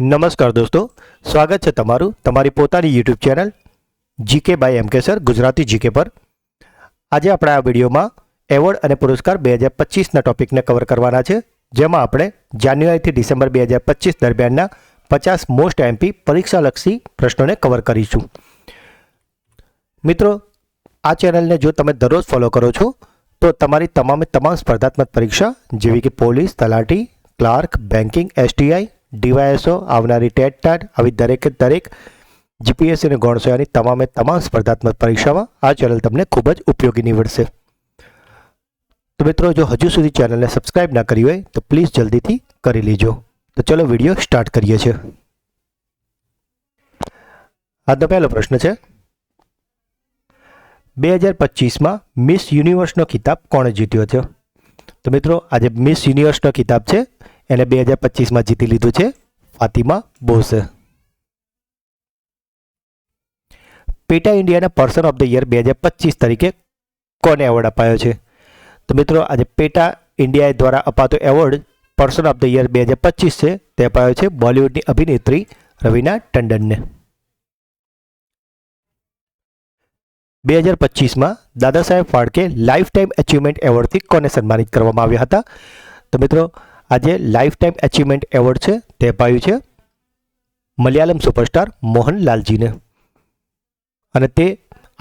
નમસ્કાર દોસ્તો, સ્વાગત છે તમારું તમારી પોતાની YouTube channel GK by M K sir, Gujarati GK પર. આજે આપણે આ વિડીયોમાં એવોર્ડ અને પુરસ્કાર બે હજાર પચીસના ટોપિકને કવર કરવાના છે, જેમાં આપણે જાન્યુઆરીથી ડિસેમ્બર બે હજાર પચીસ દરમિયાનના પચાસ મોસ્ટ એમપી પરીક્ષાલક્ષી પ્રશ્નોને કવર કરીશું. મિત્રો, આ ચેનલને જો તમે દરરોજ ફોલો કરો છો, તો તમારી તમામે તમામ સ્પર્ધાત્મક પરીક્ષા જેવી કે police, talati, clerk banking STI DYSO આવનારી ટેટ ટાટ આવી દરેકે દરેક જીપીએસસી અને ગૌણસેવાની તમામે તમામ સ્પર્ધાત્મક પરીક્ષામાં આ ચેનલ તમને ખૂબ જ ઉપયોગી નીવડશે. તો મિત્રો, જો હજુ સુધી ચેનલને સબસ્ક્રાઇબ ના કરી હોય, તો પ્લીઝ જલ્દીથી કરી લેજો. તો ચલો વીડિયો સ્ટાર્ટ કરીએ છીએ. આજનો પહેલો પ્રશ્ન છે, બે હજાર પચીસમાં મિસ યુનિવર્સનો ખિતાબ કોણે જીત્યો છે? તો મિત્રો, આજે મિસ યુનિવર્સનો ખિતાબ છે એને બે હજાર પચીસમાં જીતી લીધું છે ફાતિમા બોસે પેટા ઇન્ડિયાના પર્સન ઓફ ધ યર બે હજાર પચીસ તરીકે કોને એવોર્ડ અપાયો છે? તો મિત્રો, આજે પેટા ઇન્ડિયા દ્વારા અપાતો award person of the year બે હજાર પચીસ છે. તે અપાયો છે બોલિવૂડની અભિનેત્રી રવિના ટંડનને. બે હજાર પચીસમાં Dada Saheb Phalke lifetime achievement એવોર્ડથી કોને સન્માનિત કરવામાં આવ્યા હતા? તો મિત્રો આજે લાઈફ ટાઈમ એચિવમેન્ટ એવોર્ડ છે, તે અપાયું છે મલયાલમ સુપરસ્ટાર મોહનલાલજીને અને તે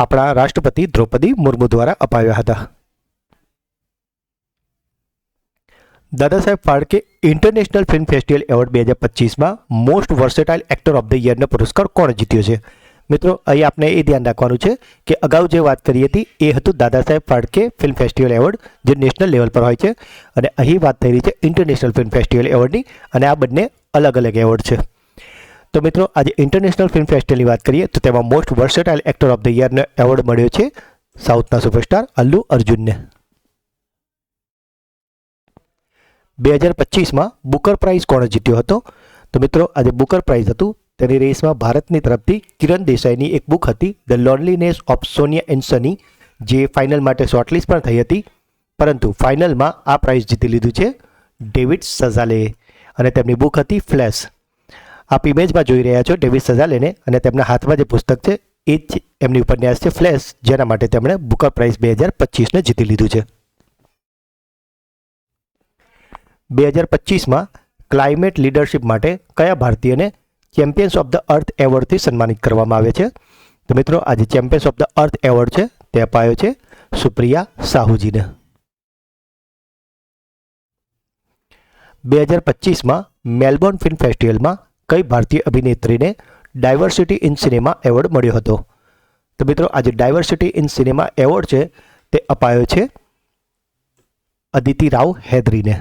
આપણા રાષ્ટ્રપતિ દ્રૌપદી મુર્મુ દ્વારા અપાયા હતા. Dada Saheb Phalke international film festival award બે હજાર પચીસમાં most versatile actor of the યરનો પુરસ્કાર કોણ જીત્યો છે? મિત્રો, અહીં આપણે એ ધ્યાન રાખવાનું છે કે અગાઉ જે વાત કરી હતી, એ હતું Dada Saheb Phalke film festival award, જે નેશનલ લેવલ પર હોય છે. અને અહીં વાત થઈ રહી છે ઇન્ટરનેશનલ ફિલ્મ ફેસ્ટિવલ એવોર્ડની, અને આ બંને અલગ અલગ એવોર્ડ છે. તો મિત્રો, આજે ઇન્ટરનેશનલ ફિલ્મ ફેસ્ટિવલની વાત કરીએ, તો તેમાં most versatile actor of the યરનો award મળ્યો છે સાઉથના સુપરસ્ટાર અલ્લુ અર્જુનને. બે હજાર પચીસમાં બુકર પ્રાઇઝ કોણે જીત્યો હતો? તો મિત્રો, આજે બુકર પ્રાઇઝ હતું તેની રેસમાં ભારતની તરફથી કિરણ દેસાઈની એક બુક હતી the loneliness of Sonia and Sunny જે ફાઇનલ માટે શોર્ટલિસ્ટ પણ થઈ હતી. પરંતુ ફાઇનલમાં આ પ્રાઇઝ જીતી લીધું છે ડેવિડ સઝાલે અને તેમની બુક હતી ફ્લેશ આપ ઇમેજમાં જોઈ રહ્યા છો ડેવિડ સઝાલેને અને તેમના હાથમાં જે પુસ્તક છે, એ જ એમની ઉપન્યાસ છે ફ્લેશ જેના માટે તેમણે બુકર પ્રાઇઝ બે હજાર પચીસને જીતી લીધું છે. બે હજાર પચીસમાં ક્લાઇમેટ લીડરશિપ માટે કયા ભારતીયને ચેમ્પિયન્સ ઓફ ધ અર્થ એવોર્ડથી સન્માનિત કરવામાં આવે છે. તો મિત્રો આજે champions of the earth award છે, તે અપાયો છે સુપ્રિયા સાહુજીને. બે હજાર પચીસમાં મેલબોર્ન ફિલ્મ ફેસ્ટિવલમાં કઈ ભારતીય અભિનેત્રીને ડાયવર્સિટી ઇન સિનેમા એવોર્ડ મળ્યો હતો? તો મિત્રો આજે ડાયવર્સિટી ઇન સિનેમા એવોર્ડ છે, તે અપાયો છે અદિતિ રાવ હૈદરીને.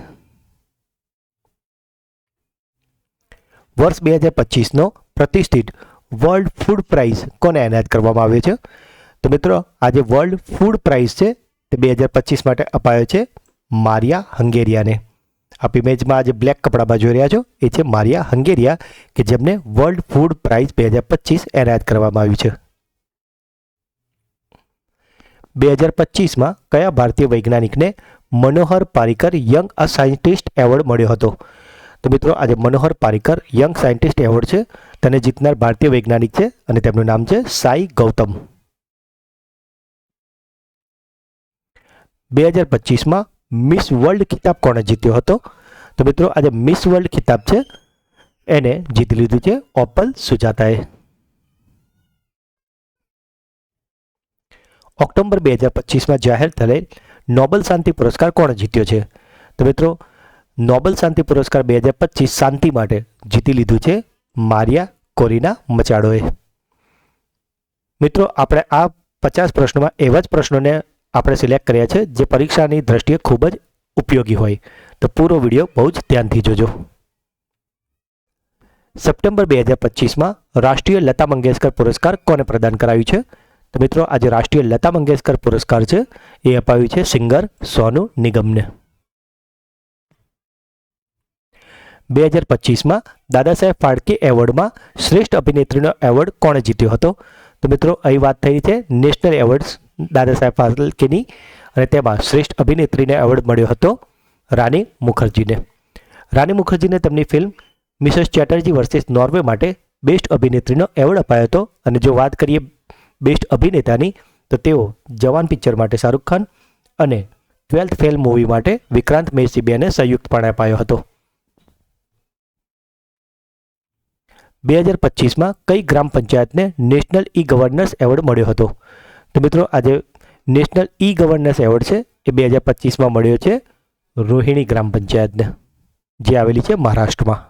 વર્ષ બે હજાર પચીસનો પ્રતિષ્ઠિત વર્લ્ડ ફૂડ પ્રાઇઝ કોને એનાયત કરવામાં આવ્યો છે? તો મિત્રો આજે વર્લ્ડ ફૂડ પ્રાઇઝ છે, તે બે હજાર પચીસ માટે અપાયો છે મારિયા હંગેરિયાને. આપ ઇમેજમાં આજે બ્લેક કપડામાં જોઈ રહ્યા છો, એ છે મારિયા હંગેરિયા, કે જેમને વર્લ્ડ ફૂડ પ્રાઇઝ બે હજાર પચીસ એનાયત કરવામાં આવ્યું છે. બે હજાર પચીસમાં કયા ભારતીય વૈજ્ઞાનિકને Manohar Parrikar young a scientist award મળ્યો હતો? તો મિત્રો, આજે Manohar Parrikar, young scientist award છે. તેને જીતનાર ભારતીય વૈજ્ઞાનિક છે અને તેમનું નામ છે સાઈ ગૌતમ. બે હજાર પચીસમાં મિસ વર્લ્ડ ખિતાબ કોણે જીત્યો હતો? તો મિત્રો, આજે મિસ વર્લ્ડ ખિતાબ છે. એને જીતી લીધું છે ઓપલ સુજાતાએ. ઓક્ટોબર બે હજાર પચીસમાં જાહેર થયેલ નોબલ શાંતિ પુરસ્કાર કોણે જીત્યો છે? તો મિત્રો નોબલ શાંતિ પુરસ્કાર બે હજાર પચીસ શાંતિ માટે જીતી લીધું છે મારિયા કોરીના મચાડોએ. મિત્રો, આપણે આ પચાસ પ્રશ્નોમાં એવા જ પ્રશ્નોને આપણે સિલેક્ટ કર્યા છે જે પરીક્ષાની દ્રષ્ટિએ ખૂબ જ ઉપયોગી હોય. તો પૂરો વીડિયો બહુ જ ધ્યાનથી જોજો. સપ્ટેમ્બર બે હજાર પચીસમાં રાષ્ટ્રીય લતા મંગેશકર પુરસ્કાર કોને પ્રદાન કરાયું છે? તો મિત્રો, આજે રાષ્ટ્રીય લતા મંગેશકર પુરસ્કાર છે. એ અપાયું છે સિંગર સોનુ નિગમને. બે હજાર પચીસમાં દાદા સાહેબ ફાળકે એવોર્ડમાં શ્રેષ્ઠ અભિનેત્રીનો એવોર્ડ કોણે જીત્યો હતો? તો મિત્રો, અહીં વાત થઈ છે નેશનલ એવોર્ડ્સ દાદા સાહેબ ફાળકેની અને તેમાં શ્રેષ્ઠ અભિનેત્રીને એવોર્ડ મળ્યો હતો રાની મુખર્જીને. રાની મુખર્જીને તેમની film Mrs Chatterjee versus Norway માટે બેસ્ટ અભિનેત્રીનો એવોર્ડ અપાયો હતો. અને જો વાત કરીએ બેસ્ટ અભિનેતાની, તો તેઓ જવાન પિક્ચર માટે શાહરૂખ ખાન અને ટ્વેલ્થ ફેલ મૂવી માટે વિક્રાંત મેસીબેને સંયુક્તપણે અપાયો હતો. બે હજાર પચીસમાં કઈ ગ્રામ પંચાયતને નેશનલ ઈ ગવર્નન્સ એવોર્ડ મળ્યો હતો? તો મિત્રો, આજે નેશનલ ઈ ગવર્નન્સ એવોર્ડ છે, એ બે હજાર પચીસમાં મળ્યો છે, રોહિણી ગ્રામ પંચાયતને, જે આવેલી છે મહારાષ્ટ્રમાં.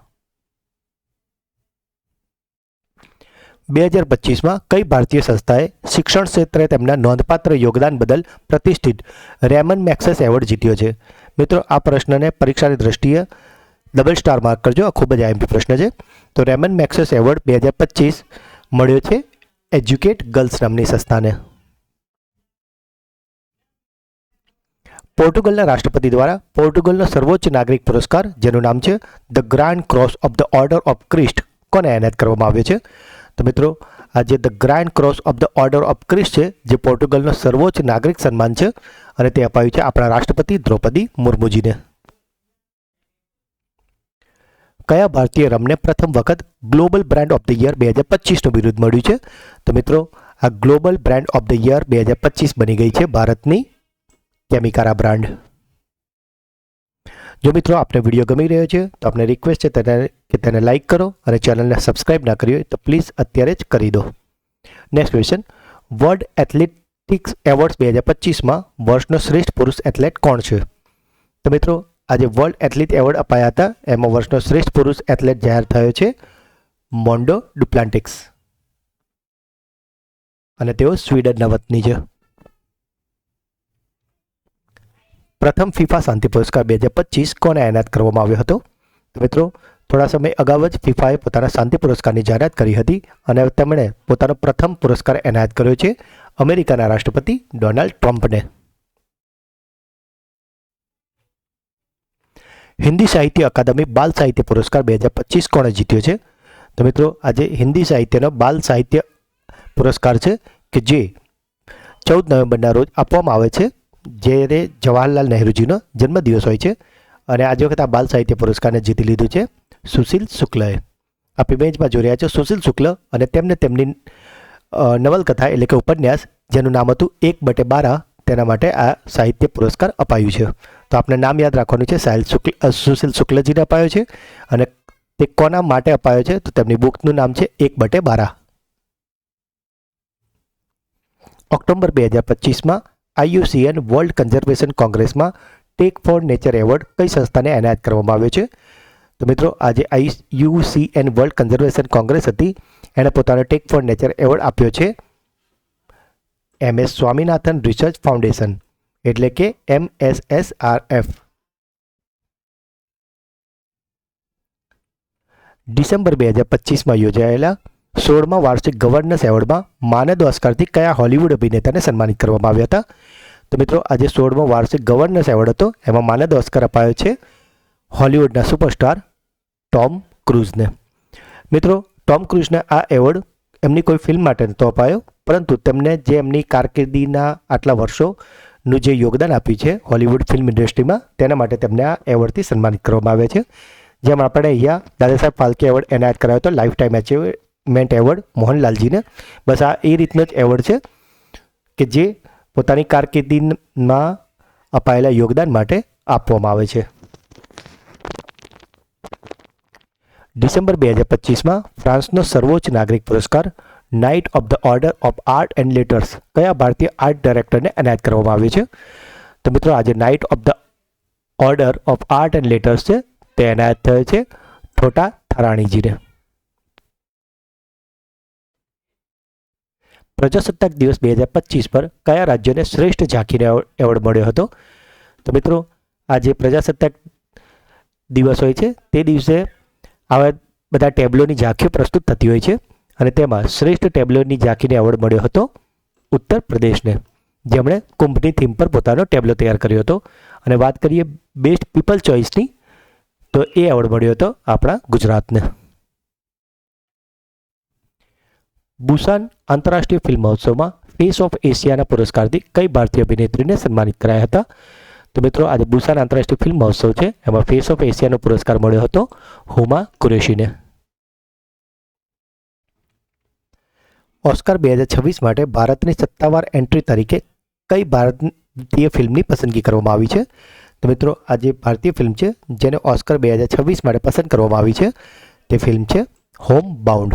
બે હજાર પચીસમાં કઈ ભારતીય સંસ્થાએ શિક્ષણ ક્ષેત્રે તેમના નોંધપાત્ર યોગદાન બદલ પ્રતિષ્ઠિત રેમન મેક્સેસ એવોર્ડ જીત્યો છે? મિત્રો, આ પ્રશ્નને પરીક્ષાની દ્રષ્ટિએ ડબલ સ્ટાર માર્ક કરજો. આ ખૂબ જ આઈએમપી પ્રશ્ન છે. તો રેમન મેક્સેસ એવોર્ડ બે હજાર પચીસ મળ્યો છે એજ્યુકેટ ગર્લ્સ નામની સંસ્થાને. પોર્ટુગલના રાષ્ટ્રપતિ દ્વારા પોર્ટુગલનો સર્વોચ્ચ નાગરિક પુરસ્કાર, જેનું નામ છે the grand cross of the order of Christ, કોને એનાયત કરવામાં આવ્યો છે? તો મિત્રો, આ જે the grand cross of the order of Christ છે, જે પોર્ટુગલનો સર્વોચ્ચ નાગરિક સન્માન છે, અને તે અપાયું છે આપણા રાષ્ટ્રપતિ દ્રૌપદી મુર્મુજીને. કયા ભારતીય રમને પ્રથમ વખત global brand of the year બે હજાર પચીસનું બિરુદ મળ્યું છે? તો મિત્રો, આ global brand of the year બે હજાર પચીસ બની ગઈ છે ભારતની કેમિકારા બ્રાન્ડ. જો મિત્રો આપને વીડિયો ગમી રહ્યો છે, તો આપને રિક્વેસ્ટ છે તેને કે તેને લાઇક કરો અને ચેનલને સબસ્ક્રાઇબ ના કરી હોય, તો પ્લીઝ અત્યારે જ કરી દો. Next question world athletics awards બે હજાર પચીસમાં વર્ષનો શ્રેષ્ઠ પુરુષ એથ્લેટ કોણ છે? તો મિત્રો આજે વર્લ્ડ એથ્લેટ એવોર્ડ અપાયા હતા. એમાં વર્ષનો શ્રેષ્ઠ પુરુષ એથ્લેટ જાહેર થયો છે મોન્ડો ડુપ્લાન્ટિક્સ અને તેઓ સ્વીડનના વતની છે. પ્રથમ ફિફા શાંતિ પુરસ્કાર બે હજાર પચીસ કોને એનાયત કરવામાં આવ્યો હતો? મિત્રો, થોડા સમય અગાઉ જ ફિફાએ પોતાના શાંતિ પુરસ્કારની જાહેરાત કરી હતી અને તેમણે પોતાનો પ્રથમ પુરસ્કાર એનાયત કર્યો છે અમેરિકાના રાષ્ટ્રપતિ ડોનાલ્ડ ટ્રમ્પને હિન્દી સાહિત્ય અકાદમી બાલ સાહિત્ય પુરસ્કાર બે હજાર પચીસ કોણે જીત્યો છે? તો મિત્રો, આજે હિન્દી સાહિત્યનો બાલ સાહિત્ય પુરસ્કાર છે કે જે ચૌદ નવેમ્બરના રોજ આપવામાં આવે છે, જ્યારે જવાહરલાલ નહેરુજીનો જન્મદિવસ હોય છે. અને આજે વખત આ બાલ સાહિત્ય પુરસ્કારને જીતી લીધું છે સુશીલ શુક્લએ. આ ઇમેજમાં જોઈ રહ્યા છો સુશીલ શુક્લ અને તેમને તેમની નવલકથા એટલે કે ઉપન્યાસ, જેનું નામ હતું એક બટે બારા, તેના માટે આ સાહિત્ય પુરસ્કાર અપાયું છે. તો આપણે નામ યાદ રાખવાનું છે, સાહિલ શુક્લ સુશીલ શુક્લજીને અપાયો છે અને તે કોના માટે અપાયો છે? તો તેમની બુકનું નામ છે, એક બટે બારા. ઓક્ટોબર બે હજાર પચીસમાં આઈયુસીએન વર્લ્ડ કન્ઝર્વેશન કોંગ્રેસમાં ટેક ફોર નેચર એવોર્ડ કઈ સંસ્થાને એનાયત કરવામાં આવ્યો છે? તો મિત્રો, આજે આઈ યુસીએન વર્લ્ડ કન્ઝર્વેશન કોંગ્રેસ હતી, એણે પોતાનો ટેક ફોર નેચર એવોર્ડ આપ્યો છે. M. S. Swaminathan research foundation. એટલે કે M S S R F December બે હજાર પચીસમાં યોજાયેલા સોળમાં વાર્ષિક ગવર્નન્સ એવોર્ડમાં માનદ ઓસ્કારથી કયા હોલિવૂડ અભિનેતાને સન્માનિત કરવામાં આવ્યા હતા? તો મિત્રો, આજે સોળમો વાર્ષિક ગવર્નન્સ એવોર્ડ હતો. એમાં માનદ ઓસ્કાર અપાયો છે હોલિવૂડના સુપરસ્ટાર ટોમ ક્રૂઝને. મિત્રો, ટોમ ક્રૂઝને આ એવોર્ડ એમની કોઈ ફિલ્મ માટે નહોતો અપાયો, પરંતુ તેમને જે એમની કારકિર્દીના આટલા વર્ષોનું જે યોગદાન આપ્યું છે હોલિવૂડ ફિલ્મ ઇન્ડસ્ટ્રીમાં, તેના માટે તેમને આ એવોર્ડથી સન્માનિત કરવામાં આવે છે. જેમ આપણે અહીંયા દાદા સાહેબ ફાલ્કે એવોર્ડ એનાયત કરાયો હતો લાઈફ ટાઈમ અચીવમેન્ટ એવોર્ડ મોહનલાલજીને. બસ આ એ રીતનો જ એવોર્ડ છે કે જે પોતાની કારકિર્દીમાં અપાયેલા યોગદાન માટે આપવામાં આવે છે. ડિસેમ્બર બે હજાર પચીસમાં ફ્રાન્સનો સર્વોચ્ચ નાગરિક પુરસ્કાર knight of the order of art and letters કયા ભારતીય આર્ટ ડાયરેક્ટરને એનાયત કરવામાં આવ્યું છે? તો મિત્રો, આજે knight of the order of art and letters છે, તે એનાયત થયો છે થોટા થરાણીજીને. પ્રજાસત્તાક દિવસ બે હજાર પચીસ પર કયા રાજ્યને શ્રેષ્ઠ ઝાંખીને એવોર્ડ મળ્યો હતો? તો મિત્રો આ જે પ્રજાસત્તાક દિવસ હોય છે, તે દિવસે આવા બધા ટેબ્લોની ઝાંખીઓ પ્રસ્તુત થતી હોય છે. અને તેમાં શ્રેષ્ઠ ટેબ્લોની ઝાંખીને એવોર્ડ મળ્યો હતો ઉત્તર પ્રદેશને. જેમણે કુંભની થીમ પર પોતાનો ટેબ્લો તૈયાર કર્યો હતો. અને વાત કરીએ બેસ્ટ પીપલ ચોઇસની તો એ એવોર્ડ મળ્યો હતો આપણા ગુજરાતને. બુસાન આંતરરાષ્ટ્રીય ફિલ્મ મહોત્સવમાં ફેસ ઓફ એશિયાના પુરસ્કારથી કઈ ભારતીય અભિનેત્રીને સન્માનિત કરાયા હતા? તો મિત્રો, આજે બુસાન આંતરરાષ્ટ્રીય ફિલ્મ મહોત્સવ છે. એમાં ફેસ ઓફ એશિયાનો પુરસ્કાર મળ્યો હતો હુમા કુરેશીને. ઓસ્કાર બે હજાર છવ્વીસ માટે ભારતની સત્તાવાર એન્ટ્રી તરીકે કઈ ભારતીય ફિલ્મની પસંદગી કરવામાં આવી છે? તો મિત્રો, આ જે ભારતીય ફિલ્મ છે, જેને ઓસ્કાર બે હજાર છવ્વીસ માટે પસંદ કરવામાં આવી છે, તે ફિલ્મ છે હોમ બાઉન્ડ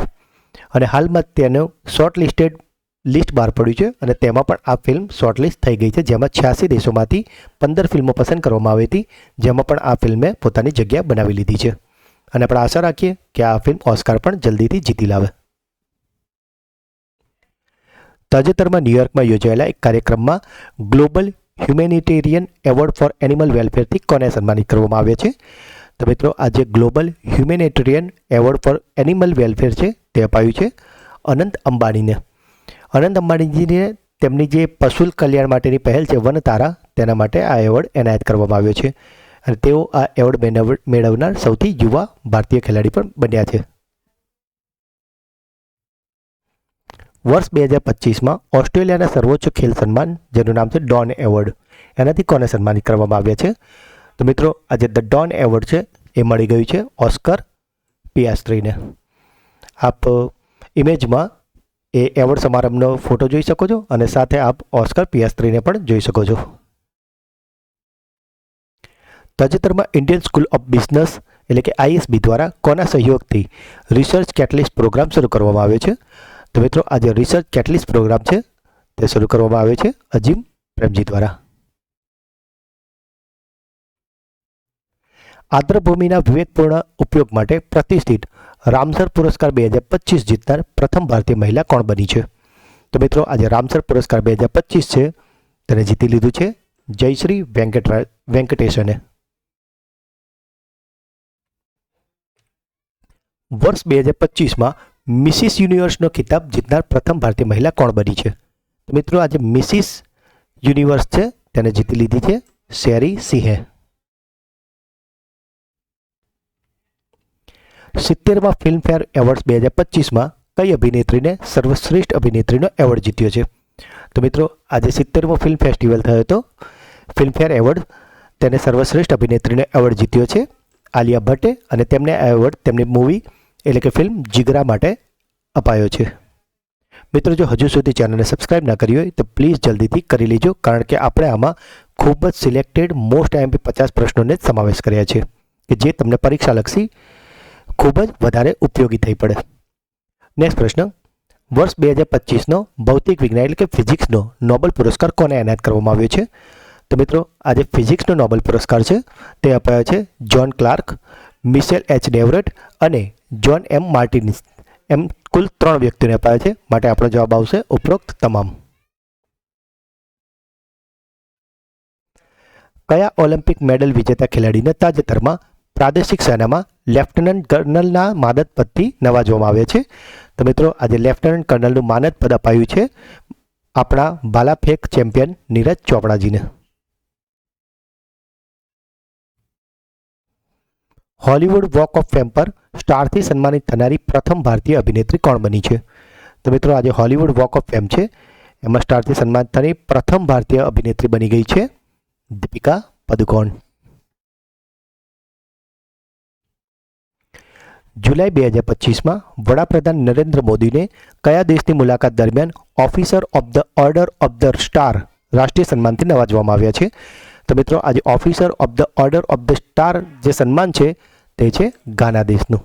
અને હાલમાં તેનું શોર્ટ લિસ્ટેડ લિસ્ટ બહાર પડ્યું છે અને તેમાં પણ આ ફિલ્મ શોર્ટલિસ્ટ થઈ ગઈ છે, જેમાં છ્યાસી દેશોમાંથી પંદર ફિલ્મો પસંદ કરવામાં આવી હતી, જેમાં પણ આ ફિલ્મે પોતાની જગ્યા બનાવી લીધી છે. અને આપણે આશા રાખીએ કે આ ફિલ્મ ઓસ્કાર પણ જલ્દીથી જીતી લાવે. તાજેતરમાં ન્યુયોર્કમાં યોજાયેલા એક કાર્યક્રમમાં global humanitarian award for animal વેલફેરથી કોને સન્માનિત કરવામાં આવ્યા છે? તો મિત્રો આ જે global humanitarian award for animal welfare છે, તે અપાયું છે અનંત અંબાણીને. અનંત અંબાણીજીને તેમની જે પશુલ કલ્યાણ માટેની પહેલ છે વન તારા તેના માટે આ એવોર્ડ એનાયત કરવામાં આવ્યો છે. અને તેઓ આ એવોર્ડ મેળવનાર સૌથી યુવા ભારતીય ખેલાડી પણ બન્યા છે. વર્ષ બે હજાર પચીસમાં ઓસ્ટ્રેલિયાના સર્વોચ્ચ ખેલ સન્માન, જેનું નામ છે ડોન એવોર્ડ. એનાથી કોને સન્માનિત કરવામાં આવ્યા છે? તો મિત્રો, આજે ધ ડોન એવોર્ડ છે, એ મળી ગયું છે ઓસ્કર પિયાસ્ત્રીને. આપ ઇમેજમાં એ એવોર્ડ સમારંભનો ફોટો જોઈ શકો છો અને સાથે આપ ઓસ્કર પિયાસ્ત્રીને પણ જોઈ શકો છો. તાજેતરમાં ઇન્ડિયન સ્કૂલ ઓફ બિઝનેસ, એટલે કે આઈએસબી દ્વારા કોના સહયોગથી રિસર્ચ કેટલિસ્ટ પ્રોગ્રામ શરૂ કરવામાં આવ્યો છે? તો મિત્રો આ જે રિસર્ચ કેટલીસ પ્રોગ્રામ છે. તે શરૂ કરવામાં આવે છે અજીમ પ્રેમજી દ્વારા. આદ્રભૂમિના વિવેકપૂર્ણ ઉપયોગ માટે પ્રતિષ્ઠિત રામસર પુરસ્કાર બે હજાર પચીસ જીતનાર પ્રથમ ભારતીય મહિલા કોણ બની છે? તો મિત્રો, આજે રામસર પુરસ્કાર બે હજાર પચીસ છે. તેને જીતી લીધું છે જયશ્રી વેંકટ વેંકટેશને. વર્ષ બે હજાર પચીસમાં મિસિસ યુનિવર્સનો ખિતાબ જીતનાર પ્રથમ ભારતીય મહિલા કોણ બની છે? તો મિત્રો, આજે મિસિસ યુનિવર્સ છે, તેને જીતી લીધી છે શેરી સિંહે. સિત્તેરમાં ફિલ્મફેર એવોર્ડ્સ બે હજાર પચીસમાં કઈ અભિનેત્રીને સર્વશ્રેષ્ઠ અભિનેત્રીનો એવોર્ડ જીત્યો છે? તો મિત્રો, આજે સિત્તેરમો ફિલ્મ ફેસ્ટિવલ થયો હતો. ફિલ્મફેર એવોર્ડ તેને સર્વશ્રેષ્ઠ અભિનેત્રીનો એવોર્ડ જીત્યો છે. આલિયા ભટ્ટે અને તેમને આ એવોર્ડ, તેમની મૂવી એટલે કે ફિલ્મ જીગરા માટે અપાયો છે. મિત્રો, જો હજુ સુધી ચેનલને સબસ્ક્રાઇબ ના કરી હોય, તો પ્લીઝ જલ્દીથી કરી લેજો, કારણ કે આપણે આમાં ખૂબ જ સિલેક્ટેડ મોસ્ટ આઈએમપી પચાસ પ્રશ્નોને સમાવેશ કર્યા છે, કે જે તમને પરીક્ષાલક્ષી ખૂબ જ વધારે ઉપયોગી થઈ પડે. નેક્સ્ટ પ્રશ્ન. વર્ષ બે હજાર પચીસનો ભૌતિક વિજ્ઞાન એટલે કે ફિઝિક્સનો નોબેલ પુરસ્કાર કોને એનાયત કરવામાં આવ્યો છે? તો મિત્રો આજે ફિઝિક્સનો નોબેલ પુરસ્કાર છે, તે અપાયો છે John Clark Mitchell H Deverett અને જ્હોન એમ માર્ટિન્સ એમ કુલ ત્રણ વ્યક્તિઓને અપાયો છે. માટે આપણો જવાબ આવશે ઉપરોક્ત તમામ. કયા ઓલિમ્પિક મેડલ વિજેતા ખેલાડીને તાજેતરમાં પ્રાદેશિક સેનામાં લેફ્ટનન્ટ કર્નલના માનદ પદથી નવાજવામાં આવે છે? તો મિત્રો, આજે લેફ્ટનન્ટ કર્નલનું માનદ પદ અપાયું છે આપણા ભાલાફેંક ચેમ્પિયન નીરજ ચોપડાજીને. હોલિવૂડ વોક ઓફ ફેમ પર સ્ટારથી સન્માનિત થનારી પ્રથમ ભારતીય અભિનેત્રી કોણ બની છે? તો મિત્રો, આજે હોલિવૂડ વોક ઓફ ફેમ છે. એમાં સ્ટારથી સન્માનિત થનારી પ્રથમ ભારતીય અભિનેત્રી બની ગઈ છે દીપિકા પદુકોણ. જુલાઈ બે હજાર પચીસમાં વડાપ્રધાન નરેન્દ્ર મોદીને કયા દેશની મુલાકાત દરમિયાન officer of the order of the star રાષ્ટ્રીય સન્માનથી નવાજવામાં આવ્યા છે? તો મિત્રો, આજે officer of the order of the star જે સન્માન છે તે છે ગાના દેશનું.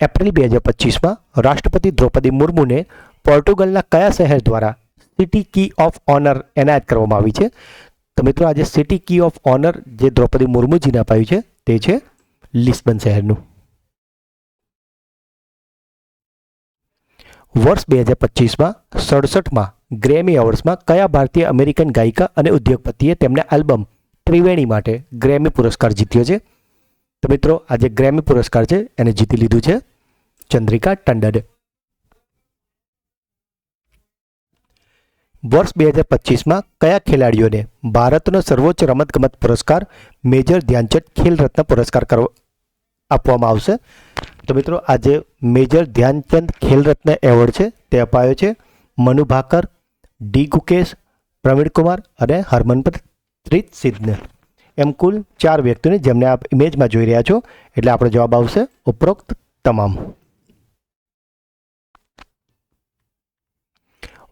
એપ્રિલ બે હજાર પચીસમાં રાષ્ટ્રપતિ દ્રૌપદી મુર્મુને પોર્ટુગલના કયા શહેર દ્વારા સિટી કી ઓફ ઓનર એનાયત કરવામાં આવી છે? તો મિત્રો આજે સિટી કી ઓફ ઓનર જે દ્રૌપદી મુર્મુજીને અપાયું છે, તે છે લિસ્બન શહેરનું. વર્ષ બે હજાર પચીસમાં સડસઠમાં ગ્રેમી એવોર્ડ્સમાં કયા ભારતીય અમેરિકન ગાયિકા અને ઉદ્યોગપતિએ તેમને આલ્બમ ત્રિવેણી માટે ગ્રેમી પુરસ્કાર જીત્યો છે. તો મિત્રો આજે ગ્રેમી પુરસ્કાર છે, એને જીતી લીધું છે ચંદ્રિકા ટંડડે વર્ષ બે હજાર પચીસમાં કયા ખેલાડીઓને ભારતનો સર્વોચ્ચ રમતગમત પુરસ્કાર મેજર ધ્યાનચંદ ખેલ રત્ન પુરસ્કાર કરવા આપવામાં આવશે? તો મિત્રો આજે મેજર ધ્યાનચંદ ખેલ રત્ન એવોર્ડ છે, તે અપાયો છે મનુ ભાકર ડી ગુકેશ પ્રવીણ કુમાર અને હરમનપ્રીત સિંહને એમ કુલ ચાર વ્યક્તિઓને જેમને આપ ઇમેજમાં જોઈ રહ્યા છો. એટલે આપણો જવાબ આવશે ઉપરોક્ત તમામ.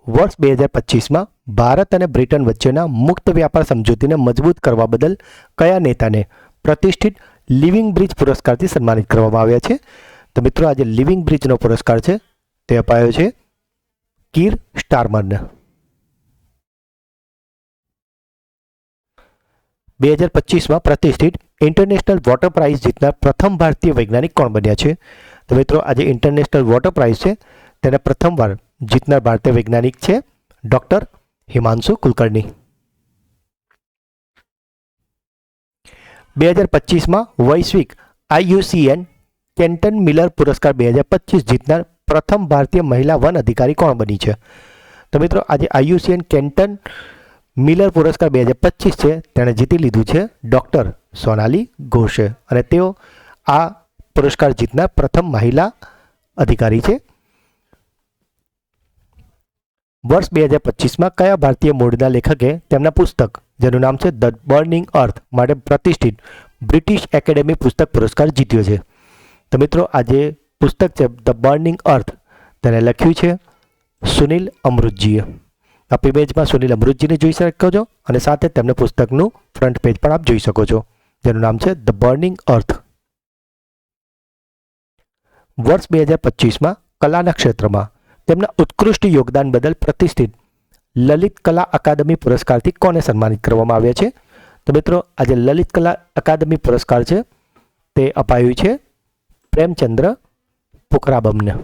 વર્ષ બે હજાર પચીસમાં ભારત અને બ્રિટન વચ્ચેના મુક્ત વ્યાપાર સમજૂતીને મજબૂત કરવા બદલ કયા નેતાને પ્રતિષ્ઠિત લિવિંગ બ્રિજ પુરસ્કારથી સન્માનિત કરવામાં આવ્યા છે? તો મિત્રો, આજે લિવિંગ બ્રિજનો પુરસ્કાર છે. તે અપાયો છે કીર સ્ટારમરને બે હજાર પચીસમાં પ્રતિષ્ઠિત ઇન્ટરનેશનલ વોટર પ્રાઇઝ જીતનાર પ્રથમ ભારતીય વૈજ્ઞાનિક કોણ બન્યા છે? તો મિત્રો આજે ઇન્ટરનેશનલ વોટર પ્રાઇઝ છે, તેને પ્રથમવાર જીતનાર ભારતીય વૈજ્ઞાનિક છે ડૉક્ટર હિમાંશુ કુલકર્ણી. બે હજાર પચીસમાં વૈશ્વિક આઈયુસીએન કેન્ટન મિલર પુરસ્કાર બે હજાર પચીસ જીતનાર પ્રથમ ભારતીય મહિલા વન અધિકારી કોણ બની છે? તો મિત્રો, આજે આઈયુસીએન કેન્ટન મિલર પુરસ્કાર બે હજાર પચીસ છે. તેણે જીતી લીધું છે ડૉક્ટર સોનાલી ઘોષે. અને તેઓ આ પુરસ્કાર જીતનાર પ્રથમ મહિલા અધિકારી છે. વર્ષ બે હજાર પચીસમાં કયા ભારતીય મૂળના લેખકે તેમના પુસ્તક, જેનું નામ છે ધ બર્નિંગ અર્થ, માટે પ્રતિષ્ઠિત બ્રિટિશ એકેડેમી પુસ્તક પુરસ્કાર જીત્યો છે? તો મિત્રો, આ પુસ્તક છે ધ બર્નિંગ અર્થ, તેને લખ્યું છે સુનિલ અમૃતજીએ. આપ ઇમેજમાં સુનિલ અમૃતજીને જોઈ શકો છો અને સાથે તેમને પુસ્તકનું ફ્રન્ટ પેજ પણ આપ જોઈ શકો છો. જેનું નામ છે ધ બર્નિંગ અર્થ વર્ષ બે હજાર પચીસમાં કલાના ક્ષેત્રમાં તેમના ઉત્કૃષ્ટ યોગદાન બદલ પ્રતિષ્ઠિત લલિત કલા અકાદમી પુરસ્કારથી કોને સન્માનિત કરવામાં આવ્યા છે? તો મિત્રો, આજે લલિત કલા અકાદમી પુરસ્કાર છે તે અપાયું છે પ્રેમચંદ્ર પુખરાબમને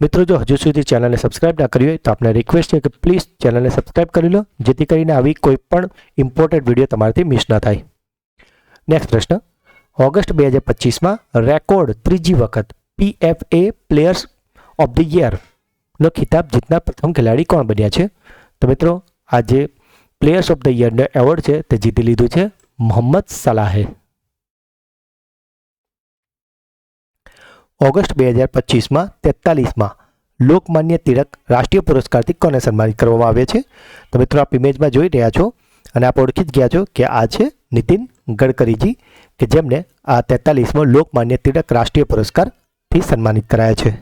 મિત્રો, જો હજુ સુધી ચેનલને સબસ્ક્રાઇબ ના કરી હોય, તો આપણે રિક્વેસ્ટ છે કે પ્લીઝ ચેનલને સબસ્ક્રાઇબ કરી લો, જેથી કરીને આવી કોઈ પણ ઇમ્પોર્ટન્ટ વીડિયો તમારાથી મિસ ન થાય. નેક્સ્ટ પ્રશ્ન. ઓગસ્ટ બે હજાર પચીસમાં રેકોર્ડ ત્રીજી વખત પીએફએ પ્લેયર્સ ઓફ ધ યરનો ખિતાબ જીતનાર પ્રથમ ખેલાડી કોણ બન્યા છે? તો મિત્રો, આ જે પ્લેયર્સ ઓફ ધ યરનો એવોર્ડ છે, તે જીતી લીધું છે મોહમ્મદ સલાહે. ઓગસ્ટ બે હજાર પચીસમાં તેતાલીસમાં લોકમાન્ય તિલક રાષ્ટ્રીય પુરસ્કારથી કોને સન્માનિત કરવામાં આવે છે? તો મિત્રો, આપ ઇમેજમાં જોઈ રહ્યા છો અને આપ ઓળખી જ ગયા છો કે આ છે નીતિન ગડકરીજી, કે જેમને આ તેતાલીસમો લોકમાન્ય તિલક રાષ્ટ્રીય પુરસ્કારથી સન્માનિત કરાયા છે.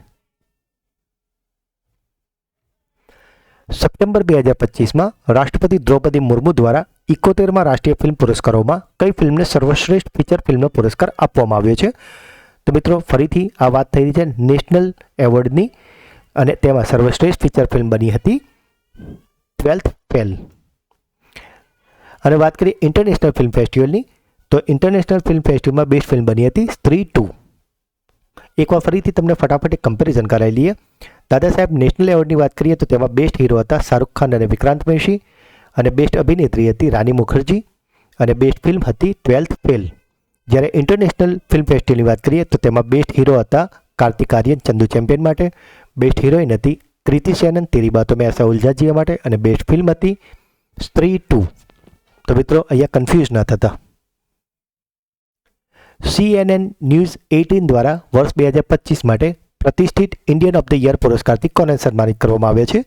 સપ્ટેમ્બર બે હજાર પચીસમાં રાષ્ટ્રપતિ દ્રૌપદી મુર્મુ દ્વારા ઇકોતેરમાં રાષ્ટ્રીય ફિલ્મ પુરસ્કારોમાં કઈ ફિલ્મને સર્વશ્રેષ્ઠ ફીચર ફિલ્મનો પુરસ્કાર આપવામાં આવ્યો છે? તો મિત્રો, ફરીથી આ વાત થઈ રહી છે નેશનલ એવોર્ડની અને તેમાં સર્વશ્રેષ્ઠ ફીચર ફિલ્મ બની હતી ટ્વેલ્થ ફેલ. અને વાત કરીએ ઇન્ટરનેશનલ ફિલ્મ ફેસ્ટિવલની, તો ઇન્ટરનેશનલ ફિલ્મ ફેસ્ટિવલમાં બેસ્ટ ફિલ્મ બની હતી સ્ત્રી ટુ. એકવાર ફરીથી તમને ફટાફટ એક કમ્પેરિઝન કરાવી લઈએ. દાદા સાહેબ, નેશનલ એવોર્ડની વાત કરીએ તો તેમાં બેસ્ટ હીરો હતા શાહરૂખ ખાન અને વિક્રાંત મેશી અને બેસ્ટ અભિનેત્રી હતી રાની મુખર્જી અને બેસ્ટ ફિલ્મ હતી ટ્વેલ્થ ફેલ. જ્યારે ઇન્ટરનેશનલ ફિલ્મ ફેસ્ટિવલની વાત કરીએ, તો તેમાં બેસ્ટ હીરો હતા કાર્તિક આર્યન, ચંદુ ચેમ્પિયન માટે. બેસ્ટ હિરોઈન હતી કૃતિ સેનન તેરી બાતો મેં આશા ઉલઝાજીયા માટે. અને બેસ્ટ ફિલ્મ હતી સ્ત્રી ટુ. તો મિત્રો, અહીંયા કન્ફ્યુઝ ન થતા. સીએનએન ન્યૂઝ એઇટીન દ્વારા વર્ષ બે હજાર પચીસ માટે પ્રતિષ્ઠિત ઇન્ડિયન ઓફ ધ યર પુરસ્કારથી કોને સન્માનિત કરવામાં આવે છે.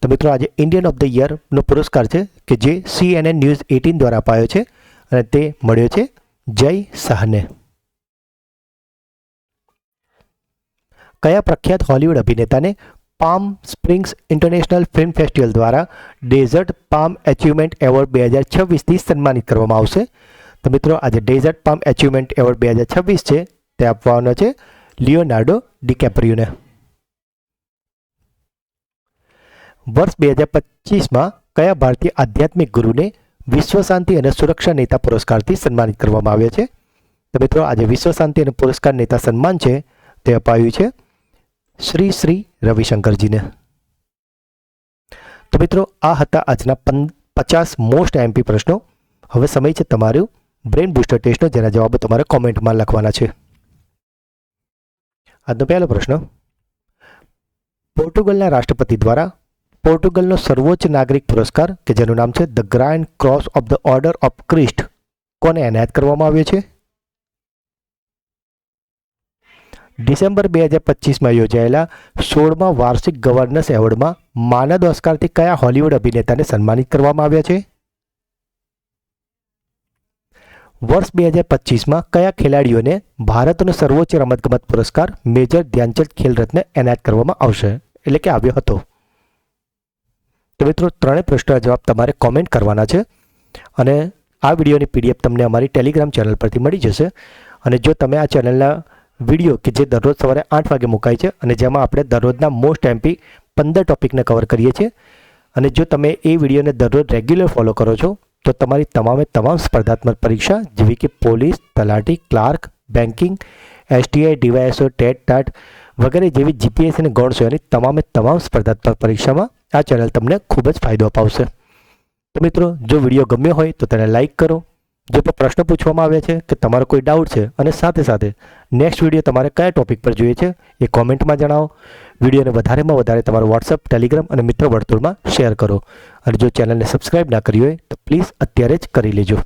તો મિત્રો, આજે ઇન્ડિયન ઓફ ધ યરનો પુરસ્કાર છે કે જે સીએનએન ન્યૂઝ એઇટીન દ્વારા અપાયો છે અને તે મળ્યો છે. જય શાહને કયા પ્રખ્યાત Hollywood અભિનેતાને Palm Springs international film festival દ્વારા ડેઝર્ટ પામ એચિવમેન્ટ એવોર્ડ બે હજાર છવ્વીસથી સન્માનિત કરવામાં આવશે? તો મિત્રો, આજે ડેઝર્ટ પામ એચિવમેન્ટ એવોર્ડ બે હજાર છવ્વીસ છે, તે આપવાનો છે લિયોનાર્ડો ડિકેપ્રિયુને. વર્ષ બે હજાર પચીસમાં કયા ભારતીય આધ્યાત્મિક ગુરુને વિશ્વ શાંતિ અને સુરક્ષા નેતા પુરસ્કારથી સન્માનિત કરવામાં આવ્યા છે. તો મિત્રો, આજે વિશ્વ શાંતિ અને પુરસ્કાર નેતા સન્માન છે તે અપાયું છે શ્રી શ્રી રવિશંકરજીને. તો મિત્રો, આ હતા આજના પચાસ મોસ્ટ એમપી પ્રશ્નો. હવે સમય છે તમારું. બ્રેન બુસ્ટર ટેસ્ટનો જેના જવાબો તમારે કોમેન્ટમાં લખવાના છે. આજનો પહેલો પ્રશ્ન. પોર્ટુગલના રાષ્ટ્રપતિ દ્વારા પોર્ટુગલનો સર્વોચ્ચ નાગરિક પુરસ્કાર, કે જેનું નામ છે the grand cross of the order of Christ. કોને એનાયત કરવામાં આવ્યો છે? ડિસેમ્બર બે હજાર પચીસમાં યોજાયેલા સોળમાં વાર્ષિક ગવર્નન્સ એવોર્ડમાં માનદ ઓસ્કારથી કયા હોલિવૂડ અભિનેતાને સન્માનિત કરવામાં આવ્યા છે? વર્ષ બે હજાર પચીસમાં કયા ખેલાડીઓને ભારતનો સર્વોચ્ચ રમતગમત પુરસ્કાર મેજર ધ્યાનચંદ ખેલ રત્ન એનાયત કરવામાં આવશે? એટલે કે આવ્યો હતો. તો મિત્રો ત્રણેય પ્રશ્નોના જવાબ તમારે કોમેન્ટ કરવાના છે. અને આ વિડીયોની પીડીએફ તમને અમારી ટેલિગ્રામ ચેનલ પરથી મળી જશે. અને જો તમે આ ચેનલના વીડિયો કે જે દરરોજ સવારે આઠ વાગે મુકાય છે અને જેમાં આપણે દરરોજના મોસ્ટ એમપી પંદર ટોપિકને કવર કરીએ છીએ, અને જો તમે એ વિડીયોને દરરોજ રેગ્યુલર ફોલો કરો છો, તો તમારી તમામે તમામ સ્પર્ધાત્મક પરીક્ષા જેવી કે પોલીસ, તલાટી, clerk, banking STI DYSO TET TAT વગેરે જેવી જીપીએસ અને ગૌણ સેવાની તમામે તમામ સ્પર્ધાત્મક પરીક્ષામાં આ ચેનલ તમને ખૂબ જ ફાયદો અપાવશે. તો મિત્રો, જો વીડિયો ગમ્યો હોય તો તેને લાઇક કરો. જે પણ પ્રશ્ન પૂછવામાં આવ્યા છે કે તમારો કોઈ ડાઉટ છે અને સાથે સાથે નેક્સ્ટ વીડિયો તમારે કયા ટોપિક પર જોઈએ છે એ કોમેન્ટમાં જણાવો. વિડીયોને વધારેમાં વધારે તમારો વોટ્સઅપ ટેલિગ્રામ અને મિત્ર વર્તુળમાં શેર કરો. અને જો ચેનલને સબસ્ક્રાઇબ ના કરી હોય તો પ્લીઝ અત્યારે જ કરી લેજો.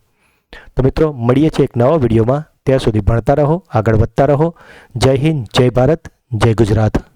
તો મિત્રો, મળીએ છીએ એક નવા વિડીયોમાં. ત્યાં સુધી ભણતા રહો, આગળ વધતા રહો. જય હિન્દ, જય ભારત, જય ગુજરાત.